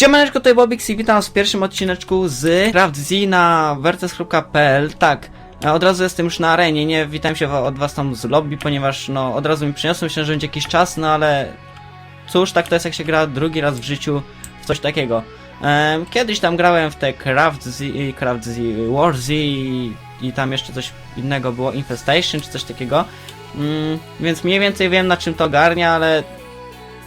Siemaneczko, tutaj Bobix i witam w pierwszym odcineczku z CraftZ na vertes.pl Tak, e, od razu jestem już na arenie, nie witam się od was tam z lobby, ponieważ no od razu mi przyniosłem, myślę, że będzie jakiś czas, no ale cóż, tak to jest jak się gra drugi raz w życiu w coś takiego. Em, kiedyś tam grałem w te CraftZ, CraftZ, WarZ i, i tam jeszcze coś innego było, Infestation czy coś takiego. Mm, więc mniej więcej wiem na czym to ogarnia, ale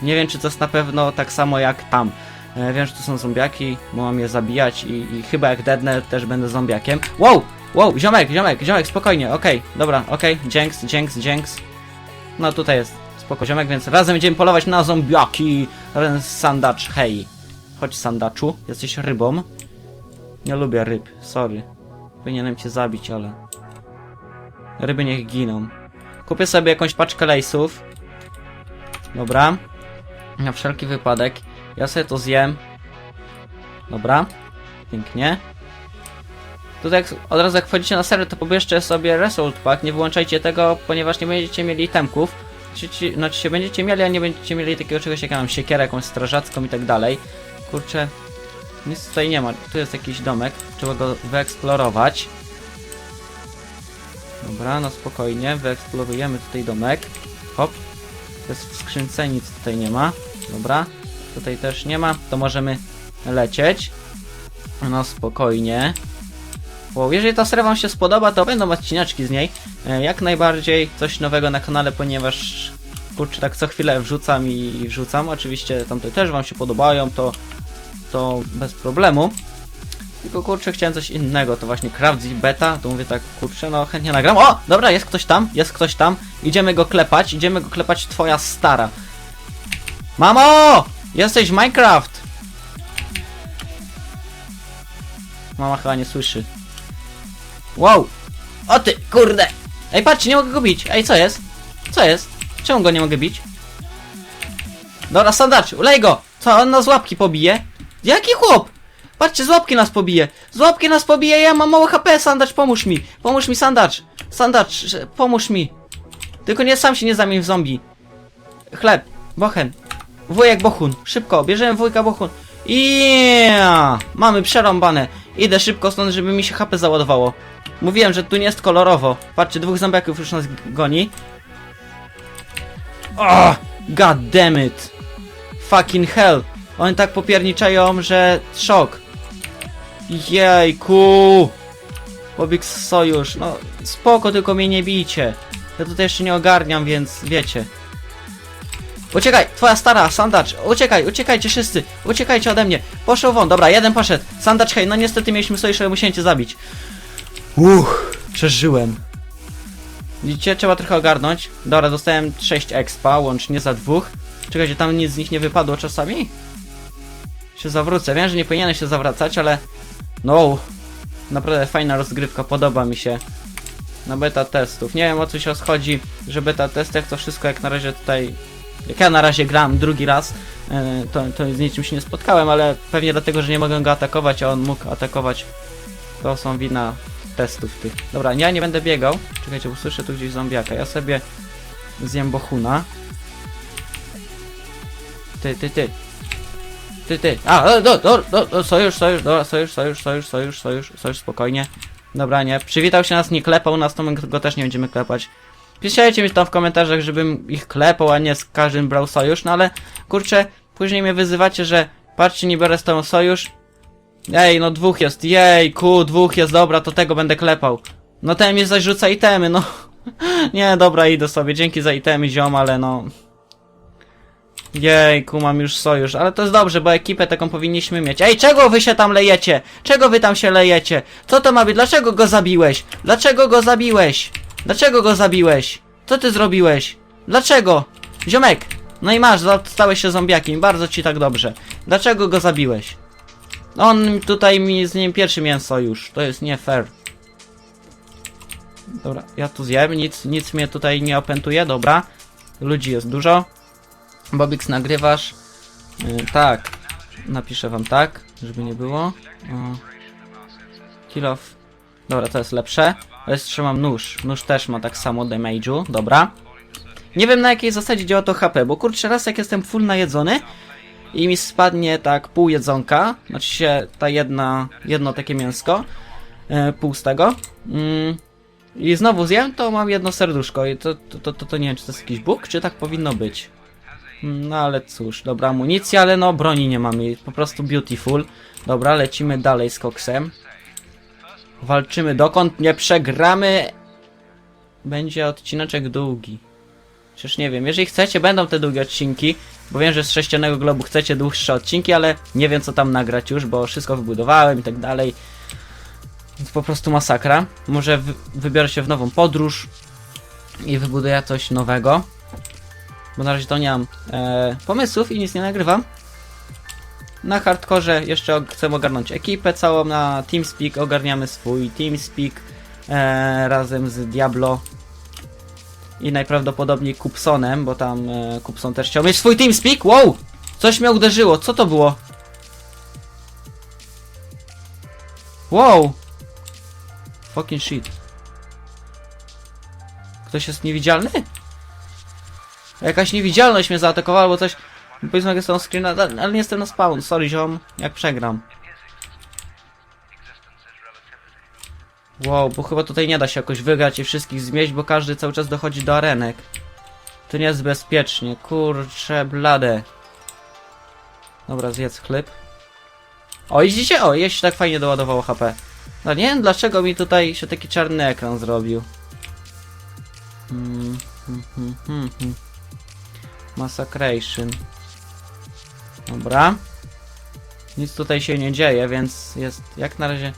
nie wiem czy to jest na pewno tak samo jak tam. E, wiem, że to są zombiaki, mam je zabijać i, i chyba jak deadnę też będę zombiakiem. Wow! Wow, ziomek, ziomek, ziomek, spokojnie, okej, dobra, okej, dzięks, dzięks, dzięks. No tutaj jest spoko ziomek, więc razem będziemy polować na zombiaki. Sandacz, hej. Chodź Sandaczu, jesteś rybą. Nie lubię ryb, sorry. Powinienem cię zabić, ale... Ryby niech giną. Kupię sobie jakąś paczkę lejsów. Dobra. Na wszelki wypadek. Ja sobie to zjem. Dobra. Pięknie. Tutaj jak, od razu jak wchodzicie na serwer, to pobierzcie sobie Result Pack. Nie wyłączajcie tego, ponieważ nie będziecie mieli temków. Czy, ci, znaczy się będziecie mieli, a nie będziecie mieli takiego czegoś jak ja mam siekierę, jakąś strażacką i tak dalej. Kurczę. Nic tutaj nie ma. Tu jest jakiś domek. Trzeba go wyeksplorować. Dobra, no spokojnie. Wyeksplorujemy tutaj domek. Hop. To jest w skrzynce, nic tutaj nie ma. Dobra. Tutaj też nie ma. To możemy lecieć. No spokojnie. Wow, jeżeli ta seria wam się spodoba, to będą odcineczki z niej. E, Jak najbardziej coś nowego na kanale, ponieważ kurczę, tak co chwilę wrzucam i wrzucam. Oczywiście tamte też wam się podobają, to, to bez problemu. Tylko kurczę, chciałem coś innego, to właśnie Craft Beta, to mówię tak, kurczę, no chętnie nagram. O, dobra, jest ktoś tam, jest ktoś tam. Idziemy go klepać, idziemy go klepać twoja stara. Mamo! Jesteś Minecraft! Mama chyba nie słyszy. Wow! O ty, kurde! Ej, patrzcie, nie mogę go bić. Ej, co jest? Co jest? Czemu go nie mogę bić? Dobra, sandacz, ulej go! Co, on nas łapki pobije? Jaki chłop? Patrzcie, z łapki nas pobije! Z łapki nas pobije, ja mam mało HP, sandacz, pomóż mi! Pomóż mi, sandacz! Sandacz, pomóż mi! Tylko nie sam się nie zamień w zombie. Chleb, bochen. Wujek bochun, szybko, bierzemy wujka bochun. Yeah! Mamy przerąbane. Idę szybko stąd, żeby mi się HP załadowało. Mówiłem, że tu nie jest kolorowo. Patrzcie, dwóch zombiaków już nas goni. Oh, god damn it. Fucking hell. Oni tak popierniczają, że szok. Jejku. Bobix sojusz. No spoko, tylko mnie nie bijcie. Ja tutaj jeszcze nie ogarniam, więc wiecie. Uciekaj, twoja stara, sandacz, uciekaj, uciekajcie wszyscy, uciekajcie ode mnie. Poszło won, dobra, jeden poszedł. Sandacz, hej, no niestety mieliśmy sojusz, ale musiałem cię zabić. Uff, przeżyłem. Widzicie, trzeba trochę ogarnąć. Dobra, dostałem 6 expa, łącznie za dwóch. Czekajcie, tam nic z nich nie wypadło czasami? Się zawrócę, wiem, że nie powinienem się zawracać, ale... No, naprawdę fajna rozgrywka, podoba mi się. Na beta testów. Nie wiem o co się rozchodzi, że beta testach to wszystko jak na razie tutaj... Jak ja na razie gram drugi raz, e, to, to z niczym się nie spotkałem, ale pewnie dlatego, że nie mogę go atakować, a on mógł atakować. To są wina testów tych. Dobra, ja nie będę biegał. Czekajcie, usłyszę tu gdzieś zombiaka. Ja sobie zjem bohuna. Ty, ty, ty. Ty, ty. A, do, do, do, do, sojusz, sojusz, dobra, sojusz, sojusz, sojusz, sojusz, sojusz, sojusz, spokojnie. Dobra, nie. Przywitał się nas, nie klepał nas, to my go też nie będziemy klepać. Piszcie mi tam w komentarzach, żebym ich klepał, a nie z każdym brał sojusz, no ale kurczę, później mnie wyzywacie, że patrzcie, nie biorę z tobą sojusz. Ej, no dwóch jest, jejku, dwóch jest, dobra, to tego będę klepał. No ten mi zaś rzuca itemy, no. Nie, dobra, idę sobie, dzięki za itemy, ziom, ale no... Jejku, mam już sojusz, ale to jest dobrze, bo ekipę taką powinniśmy mieć. Ej, czego wy się tam lejecie? Czego wy tam się lejecie? Co to ma być? Dlaczego go zabiłeś? Dlaczego go zabiłeś? Dlaczego go zabiłeś? Co ty zrobiłeś? Dlaczego? Ziomek! No i masz, stałeś się zombiakiem, bardzo ci tak dobrze. Dlaczego go zabiłeś? On tutaj mi z nim pierwszy miałem sojusz, to jest nie fair. Dobra, ja tu zjem, nic, nic mnie tutaj nie opętuje, dobra. Ludzi jest dużo. Bobix nagrywasz. Yy, tak. Napiszę wam tak, żeby nie było. O. Kill off. Dobra, to jest lepsze. Trzymam nóż. Nóż też ma tak samo damage'u. Dobra. Nie wiem na jakiej zasadzie działa to HP, bo kurczę raz jak jestem full najedzony, i mi spadnie tak pół jedzonka, znaczy się ta jedna, jedno takie mięsko, e, pół z tego. Mm, I znowu zjem, to mam jedno serduszko i to, to, to, to, to nie wiem, czy to jest jakiś bóg, czy tak powinno być. Mm, No ale cóż, dobra amunicja, ale no broni nie mamy, po prostu beautiful. Dobra, lecimy dalej z koksem. Walczymy dokąd nie przegramy. Będzie odcineczek długi. Przecież nie wiem, jeżeli chcecie, będą te długie odcinki, bo wiem, że z sześcianego globu chcecie dłuższe odcinki, ale nie wiem co tam nagrać już, bo wszystko wybudowałem i tak dalej. Więc po prostu masakra. Może wy wybiorę się w nową podróż i wybuduję coś nowego. Bo na razie to nie mam e, pomysłów i nic nie nagrywam. Na hardkorze jeszcze chcę ogarnąć ekipę całą na TeamSpeak. Ogarniamy swój TeamSpeak e, razem z Diablo i najprawdopodobniej Kupsonem, bo tam e, Kupson też chciał mieć swój TeamSpeak. Wow! Coś mnie uderzyło. Co to było? Wow! Fucking shit. Ktoś jest niewidzialny? Jakaś niewidzialność mnie zaatakowała, bo coś... Powiedzmy, jak jest on screena, ale nie jestem na spawn. Sorry, ziom, jak przegram. Wow, bo chyba tutaj nie da się jakoś wygrać i wszystkich zmieść, bo każdy cały czas dochodzi do arenek. To nie jest bezpiecznie, kurcze blade. Dobra, zjedz chleb. O, widzicie? O, jeść tak fajnie doładowało HP. No nie wiem dlaczego mi tutaj się taki czarny ekran zrobił. Hmm, hmm, hmm, hmm, hmm. Massacration. Dobra. Nic tutaj się nie dzieje, więc jest jak na razie.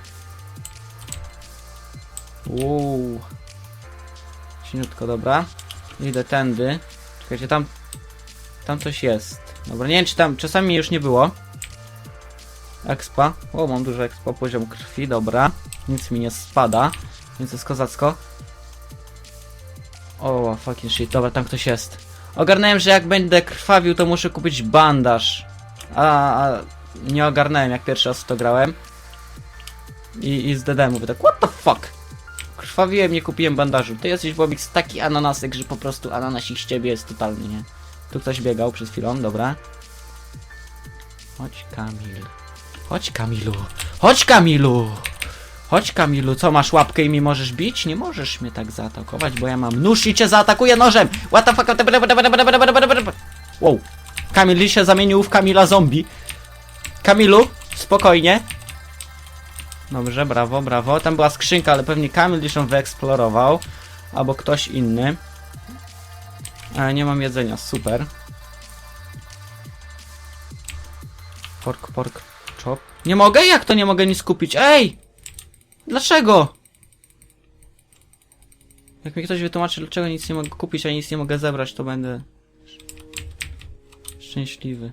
Uuu. Cieniutko, dobra. Idę tędy. Czekajcie, tam. Tam coś jest. Dobra, nie wiem czy tam. Czasami już nie było. Expa. O, mam dużo expa, poziom krwi, dobra. Nic mi nie spada, więc jest kozacko. O, fucking shit, dobra, tam ktoś jest. Ogarnąłem, że jak będę krwawił, to muszę kupić bandaż. A, a nie ogarnąłem, jak pierwszy raz w to grałem. I, i z DD mówię tak, what the fuck? Krwawiłem, nie kupiłem bandażu. Ty jesteś, Bobix, taki ananasek, że po prostu ananasik z ciebie jest totalny, nie? Tu ktoś biegał przed chwilą, dobra. Chodź, Kamil. Chodź, Kamilu. Chodź, Kamilu! Chodź, Kamilu, co masz łapkę i mi możesz bić? Nie możesz mnie tak zaatakować, bo ja mam nóż i cię zaatakuję nożem! What the fuck? Wow. Kamil się zamienił w Kamila zombie. Kamilu, spokojnie. Dobrze, brawo, brawo. Tam była skrzynka, ale pewnie Kamil ją wyeksplorował. Albo ktoś inny. Ale nie mam jedzenia, super. Pork, pork, chop. Nie mogę? Jak to nie mogę nic kupić? Ej! Dlaczego? Jak mi ktoś wytłumaczy, dlaczego nic nie mogę kupić, a nic nie mogę zebrać, to będę szczęśliwy.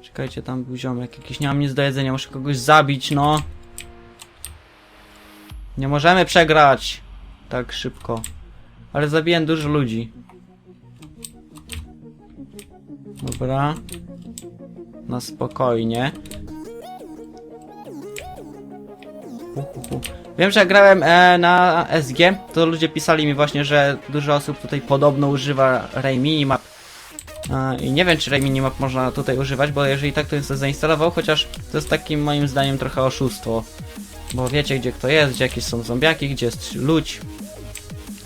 Czekajcie, tam był ziomek jakiś, nie mam nic do jedzenia, muszę kogoś zabić, no. Nie możemy przegrać tak szybko. Ale zabiłem dużo ludzi. Dobra. Na spokojnie. Hu, hu, hu. Wiem, że jak grałem e, na SG, to ludzie pisali mi właśnie, że dużo osób tutaj podobno używa Ray Minimap. I nie wiem, czy Ray Minimap można tutaj używać, bo jeżeli tak, to bym zainstalował, chociaż to jest takim moim zdaniem trochę oszustwo. Bo wiecie, gdzie kto jest, gdzie jakieś są zombiaki, gdzie jest ludź.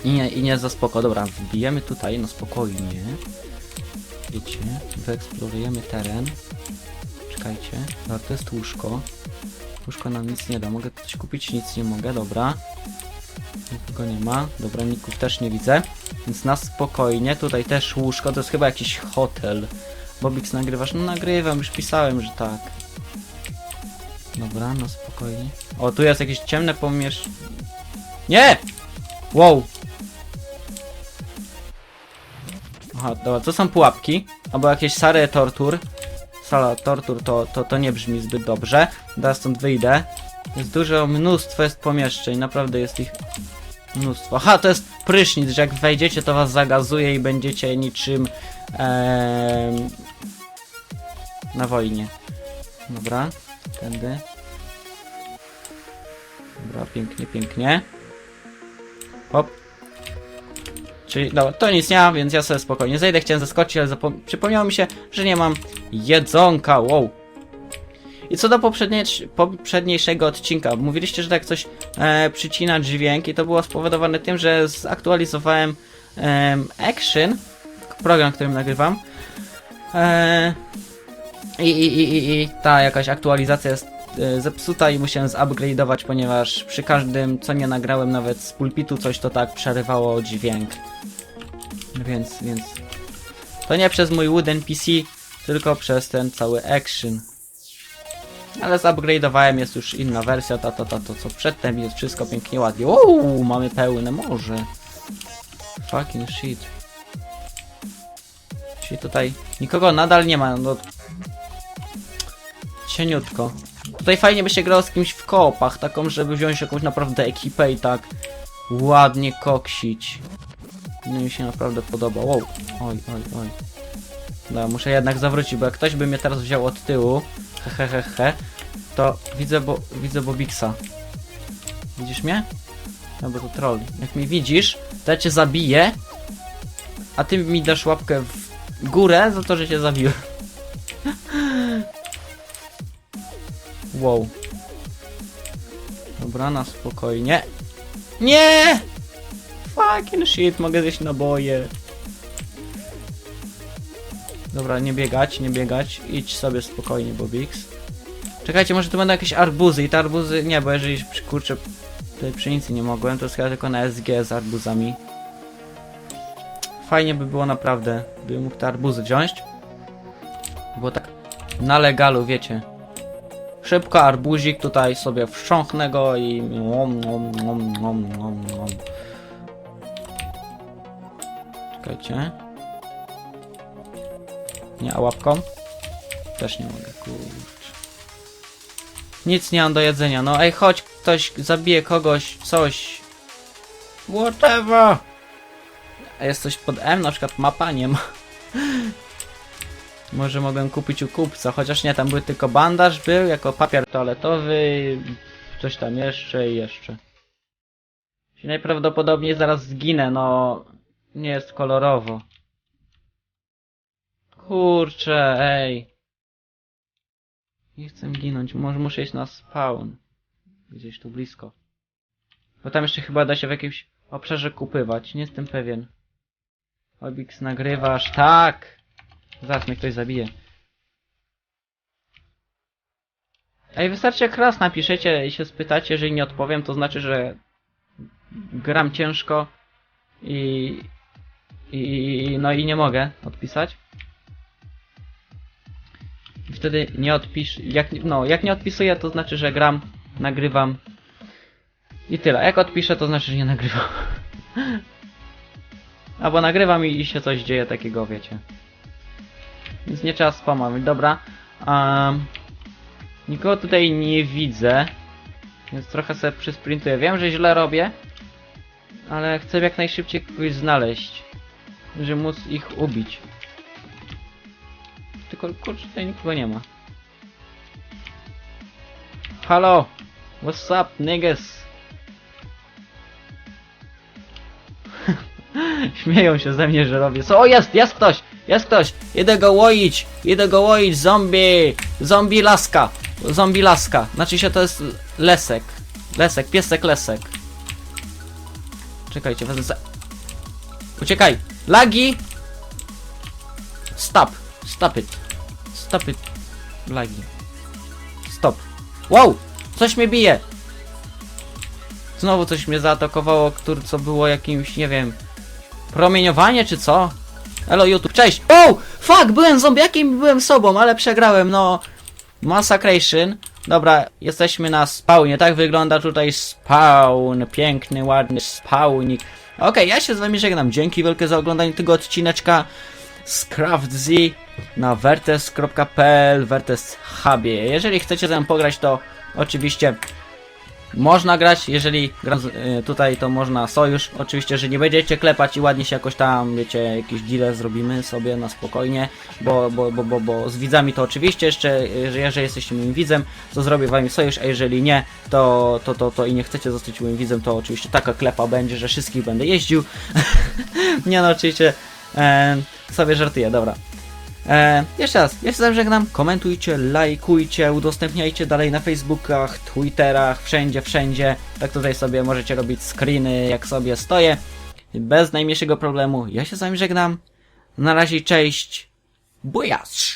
I nie, i nie za spoko. Dobra, wbijemy tutaj, no spokojnie. Wiecie, wyeksplorujemy teren. Czekajcie, dobra, to jest łóżko. Łóżko nam nic nie da, mogę coś kupić, nic nie mogę, dobra. Nikogo nie ma, dobra, ników też nie widzę. Więc na spokojnie, tutaj też łóżko, to jest chyba jakiś hotel. Bobix nagrywasz? No nagrywam, już pisałem, że tak. Dobra, no spokojnie. O, tu jest jakieś ciemne pomiesz... Nie! Wow! Aha, dobra, to są pułapki. Albo jakieś sare tortur. Sala tortur to, to, to nie brzmi zbyt dobrze. Teraz stąd wyjdę. Jest dużo, mnóstwo jest pomieszczeń, naprawdę jest ich mnóstwo. Aha, to jest prysznic, że jak wejdziecie to was zagazuje i będziecie niczym em, na wojnie. Dobra, tędy. Dobra, pięknie, pięknie. Hop. Czyli, no, to nic nie ma, więc ja sobie spokojnie zejdę, chciałem zaskoczyć, ale przypomniało mi się, że nie mam jedzonka, wow. I co do poprzedniej- poprzedniejszego odcinka, mówiliście, że tak coś e, przycina dźwięk i to było spowodowane tym, że zaktualizowałem em, Action, program, którym nagrywam. E, i, i, i, I ta jakaś aktualizacja jest e, zepsuta i musiałem zupgrade'ować, ponieważ przy każdym, co nie nagrałem nawet z pulpitu, coś to tak przerywało dźwięk. Więc, więc... To nie przez mój wooden PC, tylko przez ten cały action. Ale zupgrade'owałem, jest już inna wersja, ta, ta, ta, to co przedtem jest wszystko pięknie ładnie. Uuu, mamy pełne morze. Fucking shit. Czyli tutaj nikogo nadal nie ma, no... Cieniutko. Tutaj fajnie by się grało z kimś w koopach, taką, żeby wziąć jakąś naprawdę ekipę i tak ładnie koksić. No mi się naprawdę podoba. Wow. Oj, oj, oj. No, muszę jednak zawrócić, bo jak ktoś by mnie teraz wziął od tyłu, he, he, he, he to widzę, bo widzę Bobiksa. Widzisz mnie? No bo to troll. Jak mnie widzisz, to ja cię zabiję, a ty mi dasz łapkę w górę za to, że cię zabiłem. wow. Dobra, na spokojnie. Nie! Fucking shit, mogę zjeść naboje. Dobra, nie biegać, nie biegać. Idź sobie spokojnie, Bobix. Czekajcie, może tu będą jakieś arbuzy i te arbuzy... Nie, bo jeżeli kurczę tej pszenicy nie mogłem, to chyba tylko na SG z arbuzami. Fajnie by było naprawdę, gdybym mógł te arbuzy wziąć. Było tak na legalu, wiecie. Szybko arbuzik tutaj sobie wszcząchnę go i... Nom, nom, nom, nom, nom. Czekajcie. Nie, a łapką? Też nie mogę, kurczę. Nic nie mam do jedzenia, no ej, chodź, ktoś zabije kogoś, coś. Whatever! A jest coś pod M, na przykład mapa nie ma. Może mogłem kupić u kupca, chociaż nie, tam był tylko bandaż, był jako papier toaletowy, coś tam jeszcze i jeszcze. Najprawdopodobniej zaraz zginę, no nie jest kolorowo. Kurczę, ej. Nie chcę ginąć, może muszę iść na spawn. Gdzieś tu blisko. Bo tam jeszcze chyba da się w jakimś obszarze kupywać, nie jestem pewien. Obix nagrywasz, tak! Zaraz mnie ktoś zabije. Ej, wystarczy jak raz napiszecie i się spytacie, jeżeli nie odpowiem, to znaczy, że gram ciężko i, i no i nie mogę odpisać. Wtedy nie odpisz, jak, no, jak nie odpisuję, to znaczy, że gram, nagrywam i tyle. Jak odpiszę, to znaczy, że nie nagrywam. Albo nagrywam i, i się coś dzieje takiego, wiecie. Więc nie trzeba spamować. Dobra. Um, nikogo tutaj nie widzę. Więc trochę sobie przysprintuję. Wiem, że źle robię. Ale chcę jak najszybciej kogoś znaleźć. Żeby móc ich ubić. Tylko kurczę, tutaj nikogo nie ma. Halo! What's up, niggas? Śmieją się ze mnie, że robię. Co? O, jest! Jest ktoś! Jest ktoś! Idę go łoić! Idę go łoić! Zombie! Zombie laska! Zombie laska. Znaczy się to jest lesek. Lesek, piesek lesek. Czekajcie, wezmę za... Uciekaj! Lagi! Stop! Stop it! Stop it! Lagi. Stop. Wow! Coś mnie bije! Znowu coś mnie zaatakowało, który co było jakimś, nie wiem, promieniowanie czy co? Hello YouTube, cześć! O! Fuck! Byłem zombiakiem i byłem sobą, ale przegrałem, no... Massacration. Dobra, jesteśmy na spawnie, tak wygląda tutaj spawn. Piękny, ładny spawnik. Okej, ja się z wami żegnam. Dzięki wielkie za oglądanie tego odcineczka z CraftZ na vertes.pl, Vertes Hubie. Jeżeli chcecie ze mną pograć, to oczywiście można grać, jeżeli y, tutaj to można sojusz, oczywiście, że nie będziecie klepać i ładnie się jakoś tam, wiecie, jakieś deale zrobimy sobie na spokojnie, bo, bo, bo, bo, bo z widzami to oczywiście jeszcze, że jeżeli jesteście moim widzem, to zrobię wam sojusz, a jeżeli nie, to, to, to, to i nie chcecie zostać moim widzem, to oczywiście taka klepa będzie, że wszystkich będę jeździł. nie no, oczywiście e, sobie żartuję, dobra. E, jeszcze raz, ja się z wami żegnam, komentujcie, lajkujcie, udostępniajcie dalej na Facebookach, Twitterach, wszędzie, wszędzie. Tak tutaj sobie możecie robić screeny, jak sobie stoję. Bez najmniejszego problemu. Ja się z wami żegnam. Na razie, cześć. Bujas!